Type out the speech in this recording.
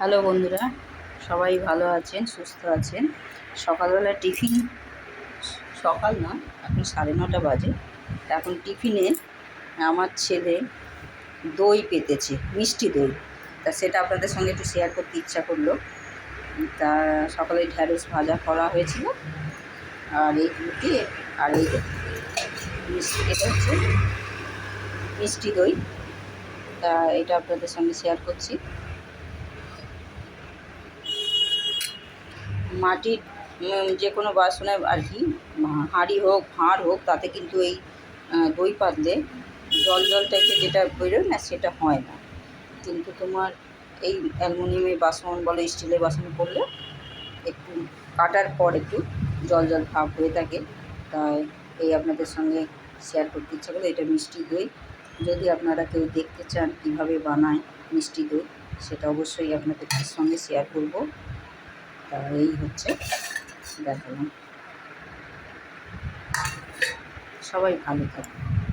Hello বন্ধুরা, সবাই ভালো আছেন, সুস্থ আছেন? সকালবেলা টিফিন, সকাল না, এখন সাড়ে নটা বাজে। এখন টিফিনে আমার ছেলে দই পেতেছে, মিষ্টি দই। তা সেটা আপনাদের সঙ্গে একটু শেয়ার করতে ইচ্ছা করল। তা সকালে ঢ্যাঁড়স ভাজা করা হয়েছিল, আর এই রুটি, আর এই এটা হচ্ছে মিষ্টি দই। তা এটা আপনাদের সঙ্গে শেয়ার করছি। মাটির যে কোনো বাসনে আর কি, হাঁড়ি হোক ভাঁড় হোক, তাতে কিন্তু এই দই পাতলে জল জল টাইপের যেটা বেরোয় না, সেটা হয় না। কিন্তু তোমার এই অ্যালুমিনিয়ামের বাসন বলো, স্টিলের বাসন করলে একটু কাটার পর একটু জল জল ভাব হয়ে থাকে। তাই এই আপনাদের সঙ্গে শেয়ার করতে ইচ্ছা করল এটা মিষ্টি দই। যদি আপনারা কেউ দেখতে চান কীভাবে বানায় মিষ্টি দই, সেটা অবশ্যই আপনাদের সঙ্গে শেয়ার করব। তা এই হচ্ছে দেখালাম। সবাই ভালো থাকবে